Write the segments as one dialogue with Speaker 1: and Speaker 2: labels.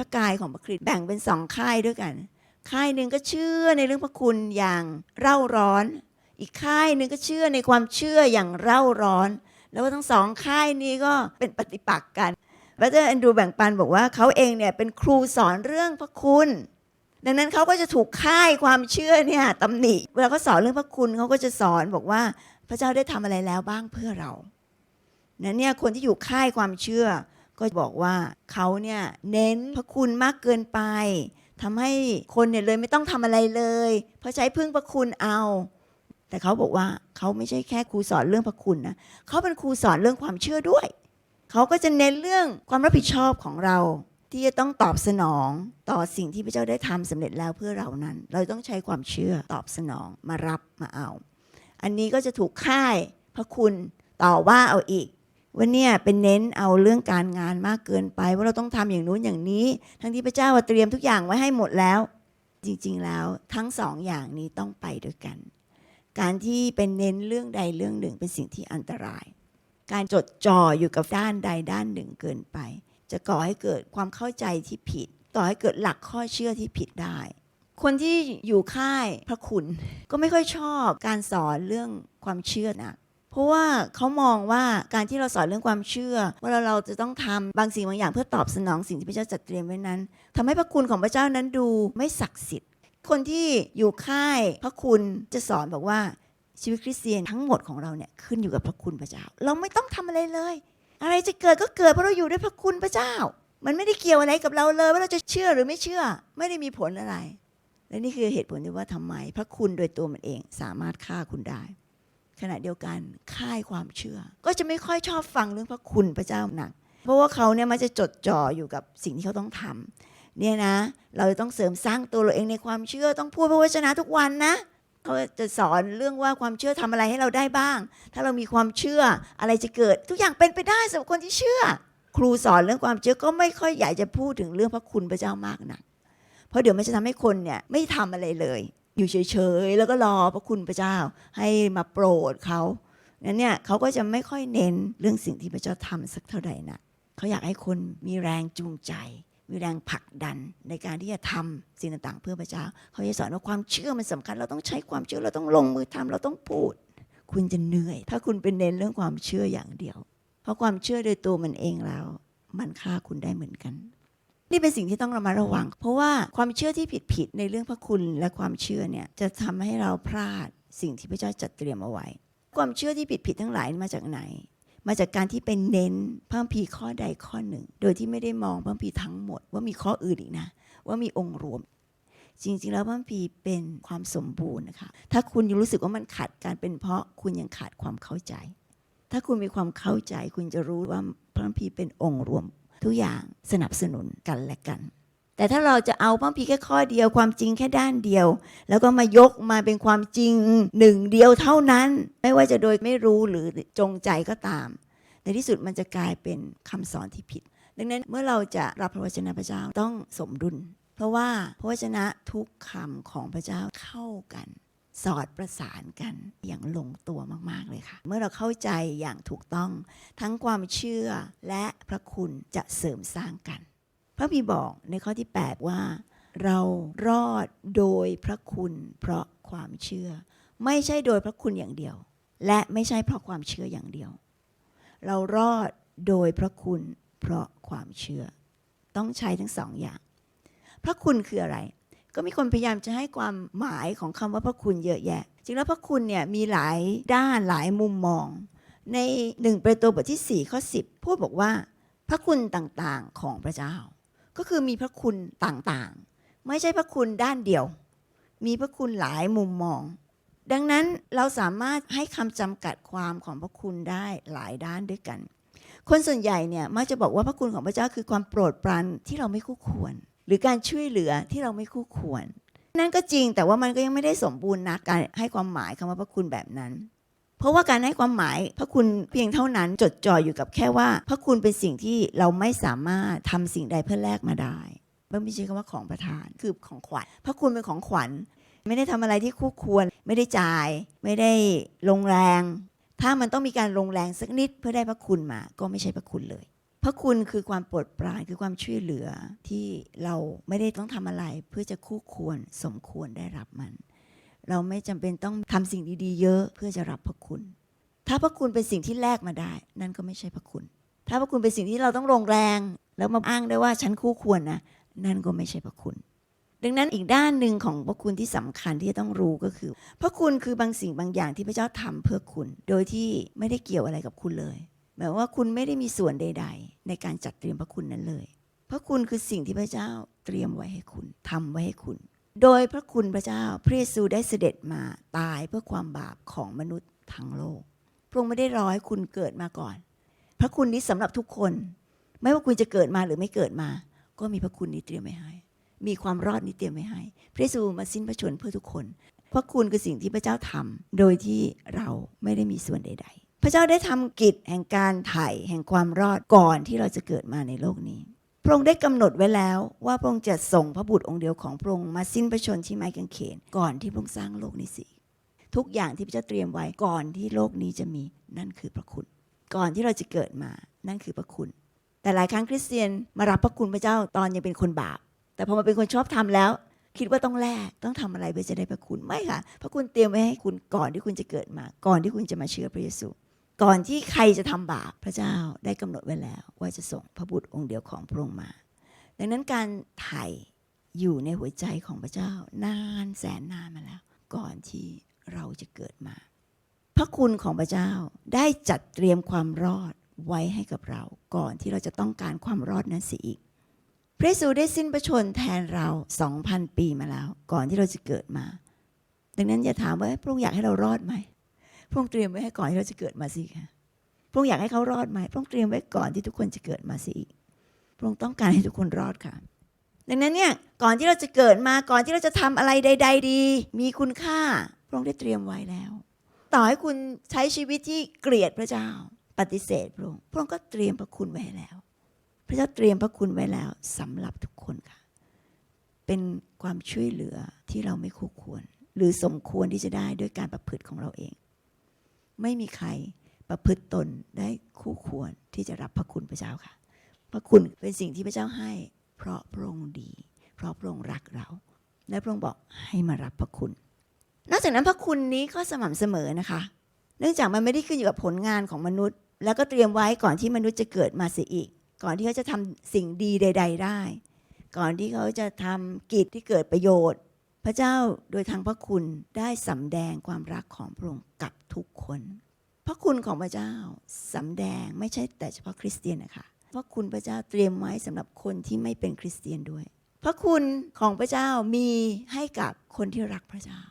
Speaker 1: พระกายของพระคริสต์แบ่งเป็นสองค่ายด้วยกันค่ายหนึ่งก็เชื่อในเรื่องพระคุณอย่างเร่าร้อน อีกค่ายหนึ่งก็เชื่อในความเชื่ออย่างเร่าร้อน แล้วทั้งสองค่ายนี้ก็เป็นปฏิปักษ์กันพระเจ้าแอนดูแบ่งปันบอกว่าเขาเองเนี่ยเป็นครูสอนเรื่องพระคุณ ดังนั้นเขาก็จะถูกค่ายความเชื่อเนี่ยตำหนิ เวลาเขาสอนเรื่องพระคุณเขาก็จะสอนบอกว่าพระเจ้าได้ทำอะไรแล้วบ้างเพื่อเรานั้นเนี่ยคนที่อยู่ค่ายความเชื่อ ก็บอกว่าเขาเนี่ยเน้นพระคุณมากเกินไปทำให้คนเนี่ยเลยไม่ต้องทำอะไรเลย เพราะใช้พึ่งพระคุณเอา แต่เขาบอกว่าเขาไม่ใช่แค่ครูสอนเรื่องพระคุณนะเขาเป็นครูสอนเรื่องความเชื่อด้วย เขาก็จะเน้นเรื่องความรับผิดชอบของเรา ที่จะต้องตอบสนองต่อสิ่งที่พระเจ้าได้ทำสำเร็จแล้วเพื่อเรานั้น เราต้องใช้ความเชื่อตอบสนองมารับมาเอา อันนี้ก็จะถูกค่ายพระคุณต่อว่าเอาอีก ว่าเนี่ยเป็นเน้นเอาเรื่องการงานมากเกินไปว่าเราต้องทำอย่างนู้นอย่างนี้ ทั้งที่พระเจ้าเตรียมทุกอย่างไว้ให้หมดแล้ว จริงๆแล้วทั้งสองอย่างนี้ต้องไปด้วยกัน การที่เป็นเน้นเรื่องใดเรื่องหนึ่งเป็นสิ่งที่อันตราย การจดจ่ออยู่กับด้านใดด้านหนึ่งเกินไป จะก่อให้เกิดความเข้าใจที่ผิดก่อให้เกิดหลักข้อเชื่อที่ผิดได้ คนที่อยู่ค่ายพระคุณ ก็ไม่ค่อยชอบการสอนเรื่องความเชื่อนะ เพราะว่าเขามองว่าการที่เราสอนเรื่องความเชื่อ ว่าเราเราจะต้องทำบางสิ่งบางอย่างเพื่อตอบสนองสิ่งที่พระเจ้าจัดเตรียมไว้นั้นทำให้พระคุณของพระเจ้านั้นดูไม่ศักดิ์สิทธิ์ คนที่อยู่ค่ายพระคุณจะสอนบอกว่าชีวิตคริสเตียนทั้งหมดของเราเนี่ยขึ้นอยู่กับพระคุณพระเจ้า เราไม่ต้องทำอะไรเลย อะไรจะเกิดก็เกิดเพราะเราอยู่ด้วยพระคุณพระเจ้า มันไม่ได้เกี่ยวอะไรกับเราเลย ว่าเราจะเชื่อหรือไม่เชื่อ ไม่ได้มีผลอะไร และนี่คือเหตุผลที่ว่าทำไม พระคุณโดยตัวมันเองสามารถฆ่าคุณได้ ขณะเดียวกันค่ายความเชื่อ ก็จะไม่ค่อยชอบฟังเรื่องพระคุณพระเจ้าหนัก เพราะว่าเขาเนี่ยมันจะจดจ่ออยู่กับสิ่งที่เขาต้องทำเนี่ยนะ เราจะต้องเสริมสร้างตัวเราเองในความเชื่อต้องพูดพระวจนะทุกวันนะเขาจะสอนเรื่องว่าความเชื่อทำอะไรให้เราได้บ้าง ถ้าเรามีความเชื่ออะไรจะเกิด ทุกอย่างเป็นไปได้สำหรับคนที่เชื่อ ครูสอนเรื่องความเชื่อก็ไม่ค่อยอยากจะพูดถึงเรื่องพระคุณพระเจ้ามากนัก เพราะเดี๋ยวมันจะทำให้คนเนี่ยไม่ทำอะไรเลย อยู่เฉยๆ แล้วก็รอพระคุณพระเจ้าให้มาโปรดเขานั้นเนี่ยเขาก็จะไม่ค่อยเน้นเรื่องสิ่งที่พระเจ้าทำสักเท่าใดนะเขาอยากให้คนมีแรงจูงใจ มีแรงผลักดันในการที่จะทำสิ่งต่างๆ เพื่อพระเจ้า เขาจะสอนว่าความเชื่อมันสำคัญ เราต้องใช้ความเชื่อเราต้องลงมือทำเราต้องพูด คุณจะเหนื่อย ถ้าคุณเป็นเน้นเรื่องความเชื่ออย่างเดียว เพราะความเชื่อโดยตัวมันเองแล้ว มันฆ่าคุณได้เหมือนกัน นี่เป็นสิ่งที่ต้องระมัดระวัง เพราะว่าความเชื่อที่ผิดๆในเรื่องพระคุณและความเชื่อเนี่ยจะทำให้เราพลาดสิ่งที่พระเจ้าจัดเตรียมเอาไว้ ความเชื่อที่ผิดๆทั้งหลายมาจากไหน มาจากการที่เป็นเน้นพระคัมภีข้อใดข้อหนึ่ง โดยที่ไม่ได้มองพระคัมภีทั้งหมด ว่ามีข้ออื่นอีกนะ ว่ามีองค์รวม จริงๆ แล้วพระคัมภีเป็นความสมบูรณ์นะคะถ้าคุณยังรู้สึกว่ามันขาดการเป็นเพราะคุณยังขาดความเข้าใจ ถ้าคุณมีความเข้าใจคุณจะรู้ว่าพระคัมภีเป็นองค์รวม ทุกอย่างสนับสนุนกันและกัน แต่ถ้าเราจะเอาพระคัมภีแค่ข้อเดียวความจริงแค่ด้านเดียว แล้วก็มายกมาเป็นความจริงหนึ่งเดียวเท่านั้น ไม่ว่าจะโดยไม่รู้หรือจงใจก็ตาม ในที่สุดมันจะกลายเป็นคำสอนที่ผิด ดังนั้นเมื่อเราจะรับพระวจนะพระเจ้าต้องสมดุล เพราะว่าพระวจนะทุกคำของพระเจ้าเข้ากัน สอดประสานกันอย่างลงตัวมาก ๆ เลยค่ะ เมื่อเราเข้าใจอย่างถูกต้อง ทั้งความเชื่อและพระคุณจะเสริมสร้างกัน พระบีบอกในข้อที่ 8 ว่า เรารอดโดยพระคุณเพราะความเชื่อ ไม่ใช่โดยพระคุณอย่างเดียว และไม่ใช่เพราะความเชื่ออย่างเดียว เรารอดโดยพระคุณเพราะความเชื่อ ต้องใช้ทั้งสองอย่าง พระคุณคืออะไร ก็มีคนพยายามจะให้ความหมายของคำว่าพระคุณเยอะแยะ จริงแล้วพระคุณเนี่ยมีหลายด้านหลายมุมมอง ในหนึ่งเปโตรบทที่ 4 ข้อ 10 พูดบอกว่า พระคุณต่างๆของพระเจ้า ก็คือมีพระคุณต่างๆ ไม่ใช่พระคุณด้านเดียว มีพระคุณหลายมุมมอง ดังนั้นเราสามารถให้คำจำกัดความของพระคุณได้หลายด้านด้วยกัน คนส่วนใหญ่เนี่ยมักจะบอกว่าพระคุณของพระเจ้าคือความโปรดปรานที่เราไม่คู่ควร รือการช่วยเหลือที่เราไม่คู่ควร นั่นก็จริงแต่ว่ามันก็ยังไม่ได้สมบูรณ์นะการให้ความหมายคำว่าพระคุณแบบนั้น เพราะว่าการให้ความหมายพระคุณเพียงเท่านั้นจดจ่ออยู่กับแค่ว่า พระคุณเป็นสิ่งที่เราไม่สามารถทำสิ่งใดเพื่อแลกมาได้ไม่ใช่คำว่าของประทานคือของขวัญพระคุณเป็นของขวัญ ไม่ได้ทำอะไรที่คู่ควร ไม่ได้จ่าย ไม่ได้ลงแรง ถ้ามันต้องมีการลงแรงสักนิดเพื่อได้พระคุณมา ก็ไม่ใช่พระคุณเลย พระคุณคือความโปรดปรานคือความช่วยเหลือที่เราไม่ได้ต้องทำอะไร เพื่อจะคู่ควรสมควรได้รับมัน เราไม่จำเป็นต้องทำสิ่งดีๆ เยอะเพื่อจะรับพระคุณ ถ้าพระคุณเป็นสิ่งที่แลกมาได้ นั่นก็ไม่ใช่พระคุณ ถ้าพระคุณเป็นสิ่งที่เราต้องลงแรง แล้วมาอ้างได้ว่าฉันคู่ควรนะนั่นก็ไม่ใช่พระคุณ ดังนั้นอีกด้านหนึ่งของพระคุณที่สำคัญที่จะต้องรู้ก็คือ พระคุณคือบางสิ่งบางอย่างที่พระเจ้าทำเพื่อคุณ โดยที่ไม่ได้เกี่ยวอะไรกับคุณเลย หมายว่าคุณไม่ได้มีส่วนใด ๆ ในการจัดเตรียมพระคุณนั้นเลย พระคุณคือสิ่งที่พระเจ้าเตรียมไว้ให้คุณทำไว้ให้คุณ โดยพระคุณพระเจ้าพระเยซูได้เสด็จมาตายเพื่อความบาปของมนุษย์ทั้งโลก พระองค์ไม่ได้รอให้คุณเกิดมาก่อน พระคุณนี้สำหรับทุกคน ไม่ว่าคุณจะเกิดมาหรือไม่เกิดมา ก็มีพระคุณนี้เตรียมไว้ให้ มีความรอดนี้เตรียมไว้ให้ พระเยซูมาสิ้นพระชนเพื่อทุกคน พระคุณคือสิ่งที่พระเจ้าทำโดยที่เราไม่ได้มีส่วนใด ๆ พระเจ้าได้ทำกิจแห่งการไถ่แห่งความรอดก่อนที่เราจะเกิดมาในโลกนี้ พระองค์ได้กำหนดไว้แล้วว่าพระองค์จะส่งพระบุตรองค์เดียวของพระองค์มาสิ้นพระชนที่ไม้กางเขนก่อนที่พระองค์สร้างโลกนี้สิทุกอย่างที่พระเจ้าเตรียมไว้ก่อนที่โลกนี้จะมีนั่นคือพระคุณ ก่อนที่เราจะเกิดมานั่นคือพระคุณ แต่หลายครั้งคริสเตียนมารับพระคุณพระเจ้าตอนยังเป็นคนบาป แต่พอมาเป็นคนชอบทำแล้ว คิดว่าต้องแลกต้องทำอะไรเพื่อจะได้พระคุณไม่ค่ะ พระคุณเตรียมไว้ให้คุณก่อนที่คุณจะเกิดมา ก่อนที่คุณจะมาเชื่อพระเยซู ก่อนที่ใครจะทำบาปพระเจ้าได้กำหนดไว้แล้ว ว่าจะส่งพระบุตรองค์เดียวของพระองค์มา ดังนั้นการไถ่อยู่ในหัวใจของพระเจ้า นานแสนนานมาแล้ว ก่อนที่เราจะเกิดมา พระคุณของพระเจ้าได้จัดเตรียมความรอดไว้ให้กับเรา ก่อนที่เราจะต้องการความรอดนั้นเสียอีก พระเยซูได้สิ้นพระชนแทนเรา2,000ปีมาแล้ว ก่อนที่เราจะเกิดมา ดังนั้นอย่าถามว่าพระองค์อยากให้เรารอดไหม พระองค์เตรียมไว้ให้ก่อนที่เราจะเกิดมาสิค่ะพระองค์อยากให้เขารอดไหมพระองค์เตรียมไว้ก่อนที่ทุกคนจะเกิดมาสิอีกพระองค์ต้องการให้ทุกคนรอดค่ะ ดังนั้นเนี่ยก่อนที่เราจะเกิดมาก่อนที่เราจะทำอะไรใด ๆ ดี มีคุณค่า พระองค์ได้เตรียมไว้แล้ว ต่อให้คุณใช้ชีวิตที่เกลียดพระเจ้า ปฏิเสธพระองค์พระองค์ก็เตรียมพระคุณไว้แล้ว พระเจ้าเตรียมพระคุณไว้แล้วสำหรับทุกคนค่ะ เป็นความช่วยเหลือที่เราไม่คู่ควร หรือสมควรที่จะได้ด้วยการประพฤติของเราเอง ไม่มีใครประพฤติตนได้คู่ควรที่จะรับพระคุณพระเจ้าค่ะ พระคุณเป็นสิ่งที่พระเจ้าให้ เพราะพระองค์ดี เพราะพระองค์รักเรา และพระองค์บอกให้มารับพระคุณ นอกจากนั้นพระคุณนี้ก็สม่ำเสมอนะคะ เนื่องจากมันไม่ได้ขึ้นอยู่กับผลงานของมนุษย์ แล้วก็เตรียมไว้ก่อนที่มนุษย์จะเกิดมาเสียอีก ก่อนที่เขาจะทำสิ่งดีใด ๆ ได้ ก่อนที่เขาจะทำกิจที่เกิดประโยชน์ พระเจ้าโดยทางพระคุณได้สำแดงความรักของพระองค์กับทุกคน พระคุณของพระเจ้าสำแดงไม่ใช่แต่เฉพาะคริสเตียนนะคะพระคุณพระเจ้าเตรียมไว้สำหรับคนที่ไม่เป็นคริสเตียนด้วย พระคุณของพระเจ้ามีให้กับคนที่รักพระเจ้า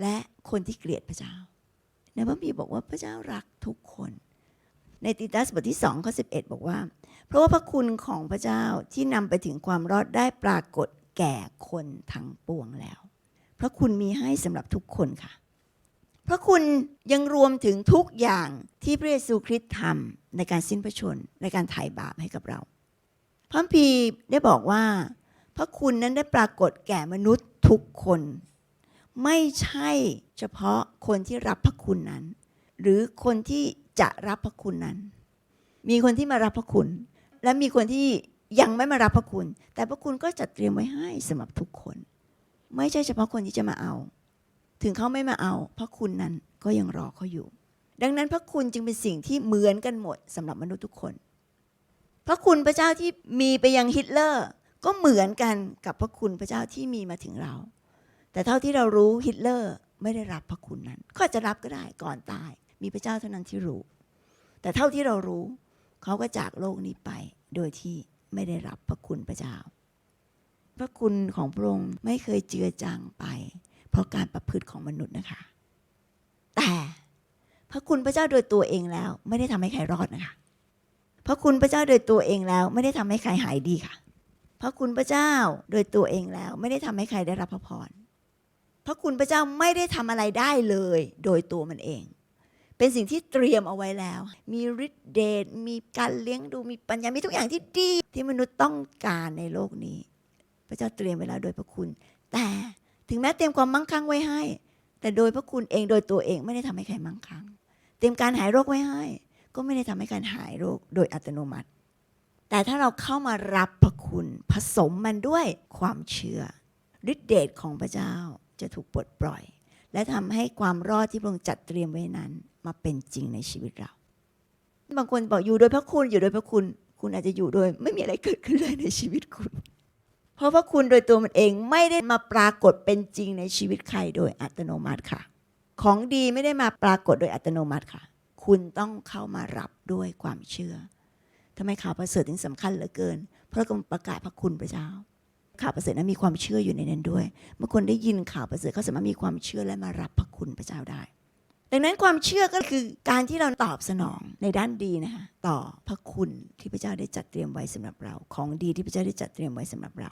Speaker 1: และคนที่เกลียดพระเจ้า ในพระบีบอกว่าพระเจ้ารักทุกคน ในติตัสบทที่2ข้อ11 บอกว่า เพราะว่าพระคุณของพระเจ้าที่นำไปถึงความรอดได้ปรากฏ แก่คนทั้งปวงแล้ว พระคุณมีให้สำหรับทุกคนค่ะ พระคุณยังรวมถึงทุกอย่างที่พระเยซูคริสต์ทำในการสิ้นพระชนในการไถ่บาปให้กับเรา พระคัมภีได้บอกว่า พระคุณนั้นได้ปรากฏแก่มนุษย์ทุกคน ไม่ใช่เฉพาะคนที่รับพระคุณนั้น หรือคนที่จะรับพระคุณนั้น มีคนที่มารับพระคุณ และมีคนที่ ยังไม่มารับพระคุณ แต่พระคุณก็จัดเตรียมไว้ให้สำหรับทุกคน ไม่ใช่เฉพาะคนที่จะมาเอา ถึงเขาไม่มาเอา พระคุณนั้นก็ยังรอเขาอยู่ ดังนั้นพระคุณจึงเป็นสิ่งที่เหมือนกันหมดสำหรับมนุษย์ทุกคน พระคุณพระเจ้าที่มีไปยังฮิตเลอร์ ก็เหมือนกันกับพระคุณพระเจ้าที่มีมาถึงเรา แต่เท่าที่เรารู้ฮิตเลอร์ไม่ได้รับพระคุณนั้น ก็จะรับก็ได้ก่อนตาย มีพระเจ้าเท่านั้นที่รู้ แต่เท่าที่เรารู้เขาก็จากโลกนี้ไปโดยที่ ไม่ได้รับพระคุณพระเจ้า พระคุณของพระองค์ไม่เคยเจือจางไป เพราะการประพฤติของมนุษย์นะคะ แต่พระคุณพระเจ้าโดยตัวเองแล้ว ไม่ได้ทำให้ใครรอดนะคะ พระคุณพระเจ้าโดยตัวเองแล้ว ไม่ได้ทำให้ใครหายดีค่ะ พระคุณพระเจ้าโดยตัวเองแล้ว ไม่ได้ทำให้ใครได้รับพระพร พระคุณพระเจ้าไม่ได้ทำอะไรได้เลย โดยตัวมันเอง เป็นสิ่งที่เตรียมเอาไว้แล้ว มีฤทธิ์เดชมีการเลี้ยงดูมีปัญญา มีทุกอย่างที่ดี ที่มนุษย์ต้องการในโลกนี้ พระเจ้าเตรียมไว้แล้วโดยพระคุณ แต่ถึงแม้เตรียมความมั่งคั่งไว้ให้ แต่โดยพระคุณเองโดยตัวเองไม่ได้ทำให้ใครมั่งคั่ง เตรียมการหายโรคไว้ให้ ก็ไม่ได้ทำให้การหายโรคโดยอัตโนมัติ แต่ถ้าเราเข้ามารับพระคุณผสมมันด้วยความเชื่อฤทธิเดชของพระเจ้าจะถูกปลดปล่อย และทำให้ความรอดที่พระองค์จัดเตรียมไว้นั้น มาเป็นจริงในชีวิตเรา บางคนบอกอยู่โดยพระคุณอยู่โดยพระคุณ คุณอาจจะอยู่โดย ไม่มีอะไรเกิดขึ้นเลยในชีวิตคุณ เพราะพระคุณโดยตัวมันเองไม่ได้มาปรากฏเป็นจริงในชีวิตใครโดยอัตโนมัติค่ะ ของดีไม่ได้มาปรากฏโดยอัตโนมัติค่ะ คุณต้องเข้ามารับด้วยความเชื่อทำไมข่าวประเสริฐถึงสำคัญเหลือเกิน เพราะกำลังประกาศพระคุณพระเจ้า ข่าวประเสริฐนั้นมีความเชื่ออยู่ในนั้นด้วย เมื่อคนได้ยินข่าวประเสริฐเขาสามารถมีความเชื่อและมารับพระคุณพระเจ้าได้ ดังนั้นความเชื่อก็คือการที่เราตอบสนองในด้านดีนะคะต่อพระคุณที่พระเจ้าได้จัดเตรียมไว้สำหรับเรา ของดีที่พระเจ้าได้จัดเตรียมไว้สำหรับเรา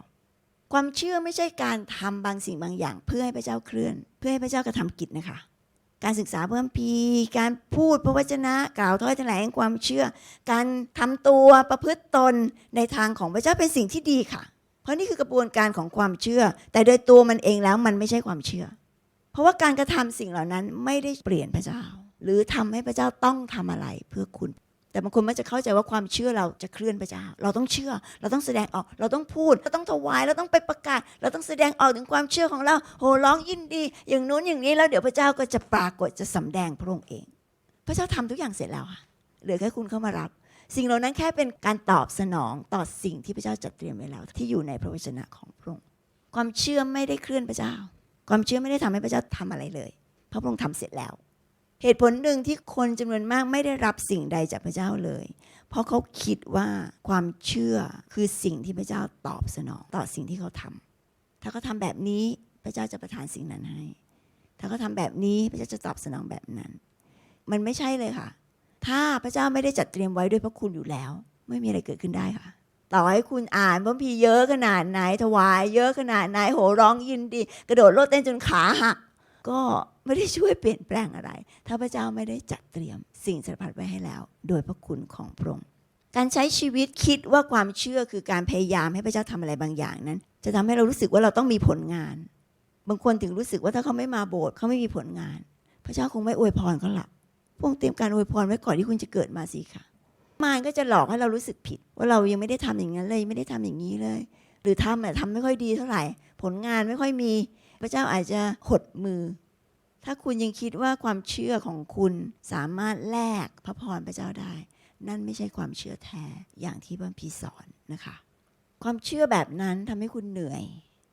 Speaker 1: ความเชื่อไม่ใช่การทำบางสิ่งบางอย่าง เพื่อให้พระเจ้าเคลื่อน เพื่อให้พระเจ้ากระทำกิจนะคะการศึกษาเพิ่มพีการพูดพระวจนะกล่าวถ้อยแถลงความเชื่อ การทำตัวประพฤติตนในทางของพระเจ้าเป็นสิ่งที่ดีค่ะ เพราะนี่คือกระบวนการของความเชื่อ แต่โดยตัวมันเองแล้วมันไม่ใช่ความเชื่อ เพราะว่าการกระทำสิ่งเหล่านั้นไม่ได้เปลี่ยนพระเจ้า หรือทำให้พระเจ้าต้องทำอะไรเพื่อคุณ แต่บางคนมักจะเข้าใจว่าความเชื่อเราจะเคลื่อนพระเจ้า เราต้องเชื่อ เราต้องแสดงออก เราต้องพูด เราต้องถวาย เราต้องไปประกาศ เราต้องแสดงออกถึงความเชื่อของเรา โหร้องยินดี อย่างนู้นอย่างนี้แล้วเดี๋ยวพระเจ้าก็จะปรากฏจะสำแดงพระองค์เอง พระเจ้าทำทุกอย่างเสร็จแล้วค่ะเหลือแค่คุณเข้ามารับ สิ่งเหล่านั้นแค่เป็นการตอบสนองต่อสิ่งที่พระเจ้าจัดเตรียมไว้แล้ว ที่อยู่ในพระวจนะของพระองค์ความเชื่อไม่ได้เคลื่อนพระเจ้า ความเชื่อไม่ได้ทำให้พระเจ้าทำอะไรเลยเพราะพระองค์ทำเสร็จแล้ว เหตุผลหนึ่งที่คนจำนวนมากไม่ได้รับสิ่งใดจากพระเจ้าเลย เพราะเขาคิดว่าความเชื่อคือสิ่งที่พระเจ้าตอบสนองต่อสิ่งที่เขาทำถ้าเขาทำแบบนี้พระเจ้าจะประทานสิ่งนั้นให้ ถ้าเขาทำแบบนี้พระเจ้าจะตอบสนองแบบนั้น มันไม่ใช่เลยค่ะ ถ้าพระเจ้าไม่ได้จัดเตรียมไว้ด้วยพระคุณอยู่แล้ว ไม่มีอะไรเกิดขึ้นได้ค่ะ ต่อให้คุณอ่านพระพีเยอะขนาดไหนถวาย เยอะขนาดไหนโหร้องยินดี กระโดดโลดเต้นจนขาหักก็ไม่ได้ช่วยเปลี่ยนแปลงอะไร ถ้าพระเจ้าไม่ได้จัดเตรียมสิ่งสารพัดไว้ให้แล้ว โดยพระคุณของพระองค์การใช้ชีวิตคิดว่าความเชื่อคือการพยายามให้พระเจ้าทำอะไรบางอย่างนั้น จะทำให้เรารู้สึกว่าเราต้องมีผลงาน บางคนถึงรู้สึกว่าถ้าเขาไม่มาโบสถ์เขาไม่มีผลงาน พระเจ้าคงไม่อวยพรเขาหลับ พระองเตรียมการอวยพรไว้ก่อนที่คุณจะเกิดมาสิค่ะ มารก็จะหลอกให้เรารู้สึกผิด ว่าเรายังไม่ได้ทำอย่างนั้นเลยไม่ได้ทำอย่างนี้เลย หรือทำแต่ทำไม่ค่อยดีเท่าไหร่ ผลงานไม่ค่อยมี พระเจ้าอาจจะหดมือ ถ้าคุณยังคิดว่าความเชื่อของคุณสามารถแลกพระพรพระเจ้าได้ นั่นไม่ใช่ความเชื่อแท้อย่างที่พระพีร์สอนนะคะ ความเชื่อแบบนั้นทำให้คุณเหนื่อย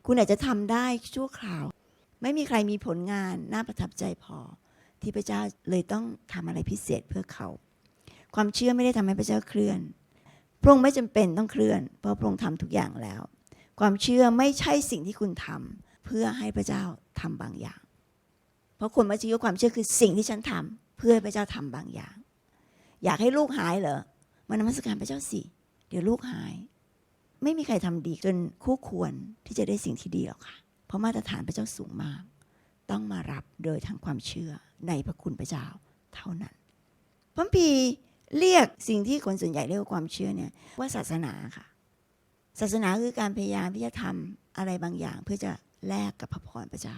Speaker 1: คุณอาจจะทำได้ชั่วคราว ไม่มีใครมีผลงานน่าประทับใจพอ ที่พระเจ้าเลยต้องทำอะไรพิเศษเพื่อเขา ความเชื่อไม่ได้ทำให้พระเจ้าเคลื่อน พระองค์ไม่จำเป็นต้องเคลื่อน เพราะพระองค์ทำทุกอย่างแล้ว ความเชื่อไม่ใช่สิ่งที่คุณทำเพื่อให้พระเจ้าทำบางอย่าง เพราะคนมักจะคิดว่าความเชื่อคือสิ่งที่ฉันทำเพื่อพระเจ้าทำบางอย่าง อยากให้ลูกหายเหรอมานมัสการพระเจ้าสิเดี๋ยวลูกหาย ไม่มีใครทำดีเกินคู่ควรที่จะได้สิ่งที่ดีหรอกค่ะ เพราะมาตรฐานพระเจ้าสูงมาก ต้องมารับโดยทางความเชื่อ ในพระคุณพระเจ้าเท่านั้นพระคัมภีเรียกสิ่งที่คนส่วนใหญ่เรียกว่าความเชื่อเนี่ยว่าศาสนาค่ะ ศาสนาคือการพยายามที่จะทำอะไรบางอย่าง เพื่อจะแลกกับพระพรพระเจ้า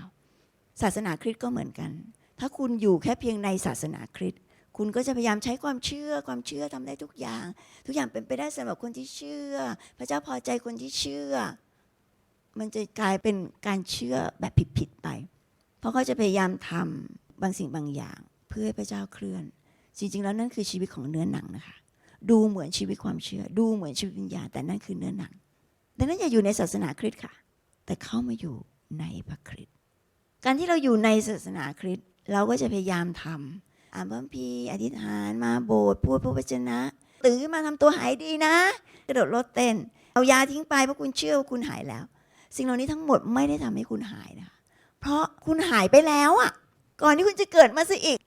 Speaker 1: ศาสนาคริสต์ก็เหมือนกัน ถ้าคุณอยู่แค่เพียงในศาสนาคริสต์คุณก็จะพยายามใช้ความเชื่อความเชื่อทำได้ทุกอย่าง ทุกอย่างเป็นไปได้สำหรับคนที่เชื่อ พระเจ้าพอใจคนที่เชื่อ มันจะกลายเป็นการเชื่อแบบผิดๆไป เพราะเขาจะพยายามทำ บางสิ่งบางอย่าง เพื่อให้พระเจ้าเคลื่อน จริง ๆ แล้วนั่นคือชีวิตของเนื้อหนังนะคะ ดูเหมือนชีวิตความเชื่อ ดูเหมือนชีวิตวิญญาณแต่นั่นคือเนื้อหนังดังนั้นอย่าอยู่ในศาสนาคริสต์ค่ะ แต่เข้ามาอยู่ในพระคริสต์การที่เราอยู่ในศาสนาคริสต์เราก็จะพยายามทำอ่านพระคัมภีร์อธิษฐานมาโบสถ์พูดพระวจนะตื่นมาทำตัวหายดีนะ กระโดดโลดเต้น เอายาทิ้งไปเพราะคุณเชื่อว่าคุณหายแล้ว สิ่งเหล่านี้ทั้งหมดไม่ได้ทำให้คุณหายนะคะเพราะคุณหายไปแล้วอะ ก่อนที่คุณจะเกิดมาซะอีก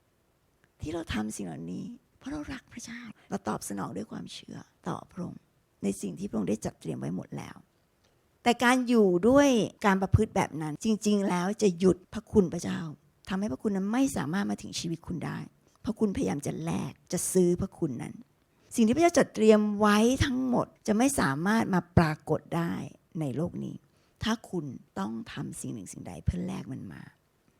Speaker 1: ที่เราทำสิ่งเหล่านี้ เพราะเรารักพระเจ้า เราตอบสนองด้วยความเชื่อต่อพระองค์ในสิ่งที่พระองค์ได้จัดเตรียมไว้หมดแล้ว แต่การอยู่ด้วยการประพฤติแบบนั้น จริง ๆ แล้วจะหยุดพระคุณพระเจ้าทำให้พระคุณนั้นไม่สามารถมาถึงชีวิตคุณได้เพราะคุณพยายามจะแลกจะซื้อพระคุณนั้น สิ่งที่พระเจ้าจัดเตรียมไว้ทั้งหมดจะไม่สามารถมาปรากฏได้ในโลกนี้ ถ้าคุณต้องทำสิ่งหนึ่งสิ่งใดเพื่อแลกมันมา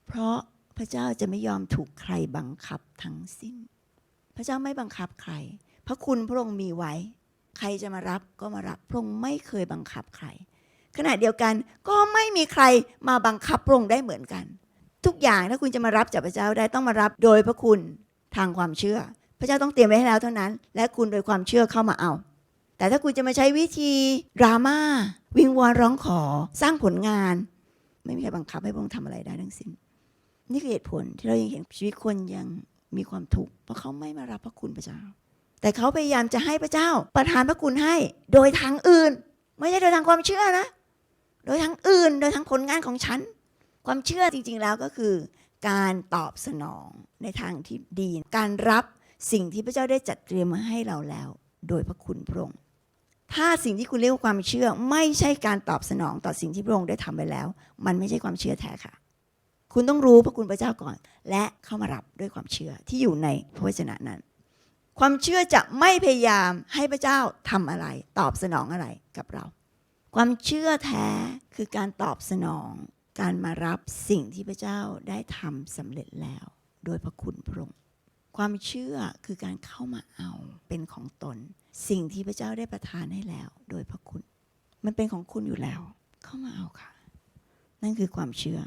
Speaker 1: เพราะ พระเจ้าจะไม่ยอมถูกใครบังคับทั้งสิ้น พระเจ้าไม่บังคับใคร พระคุณพระองค์มีไว้ ใครจะมารับก็มารับ พระองค์ไม่เคยบังคับใคร ขณะเดียวกันก็ไม่มีใครมาบังคับพระองค์ได้เหมือนกัน ทุกอย่างถ้าคุณจะมารับจากพระเจ้าได้ต้องมารับโดยพระคุณทางความเชื่อ พระเจ้าต้องเตรียมไว้ให้แล้วเท่านั้น และคุณโดยความเชื่อเข้ามาเอา แต่ถ้าคุณจะมาใช้วิธีดราม่าวิงวอนร้องขอ สร้างผลงาน ไม่มีใครบังคับให้พระองค์ทำอะไรได้ทั้งสิ้น นี่คือเหตุผลที่เรายังเห็นชีวิตคนยังมีความทุกข์เพราะเขาไม่มารับพระคุณพระเจ้า แต่เขาพยายามจะให้พระเจ้า ประทานพระคุณให้ โดยทางอื่น ไม่ใช่โดยทางความเชื่อนะ โดยทางอื่น โดยทางผลงานของฉัน ความเชื่อจริง ๆ แล้วก็คือ การตอบสนองในทางที่ดี การรับสิ่งที่พระเจ้าได้จัดเตรียมมาให้เราแล้ว โดยพระคุณพระองค์ถ้าสิ่งที่คุณเรียกว่าความเชื่อ ไม่ใช่การตอบสนองต่อสิ่งที่พระองค์ได้ทำไปแล้ว มันไม่ใช่ความเชื่อแท้ค่ะ คุณต้องรู้พระคุณพระเจ้าก่อน และเข้ามารับด้วยความเชื่อที่อยู่ในพระวจนะนั้น ความเชื่อจะไม่พยายามให้พระเจ้าทำอะไร ตอบสนองอะไรกับเรา ความเชื่อแท้คือการตอบสนอง การมารับสิ่งที่พระเจ้าได้ทำสำเร็จแล้ว โดยพระคุณพระองค์ความเชื่อคือการเข้ามาเอาเป็นของตน สิ่งที่พระเจ้าได้ประทานให้แล้ว โดยพระคุณ มันเป็นของคุณอยู่แล้ว เข้ามาเอาค่ะ นั่นคือความเชื่อ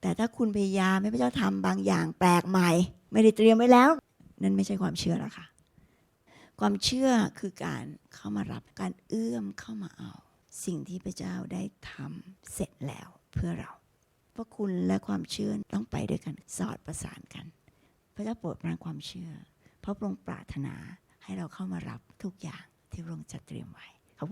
Speaker 1: แต่ถ้าคุณพยายามให้พระเจ้าทำบางอย่างแปลกใหม่ ไม่ได้เตรียมไว้แล้ว นั่นไม่ใช่ความเชื่อแล้วค่ะ ความเชื่อคือการเข้ามารับการเอื้อมเข้ามาเอา สิ่งที่พระเจ้าได้ทำเสร็จแล้วเพื่อเราพระคุณและความเชื่อต้องไปด้วยกันสอดประสานกัน พระเจ้าโปรดปรานความเชื่อ เพราะพระองค์ปรารถนาให้เราเข้ามารับทุกอย่างที่พระองค์จัดเตรียมไว้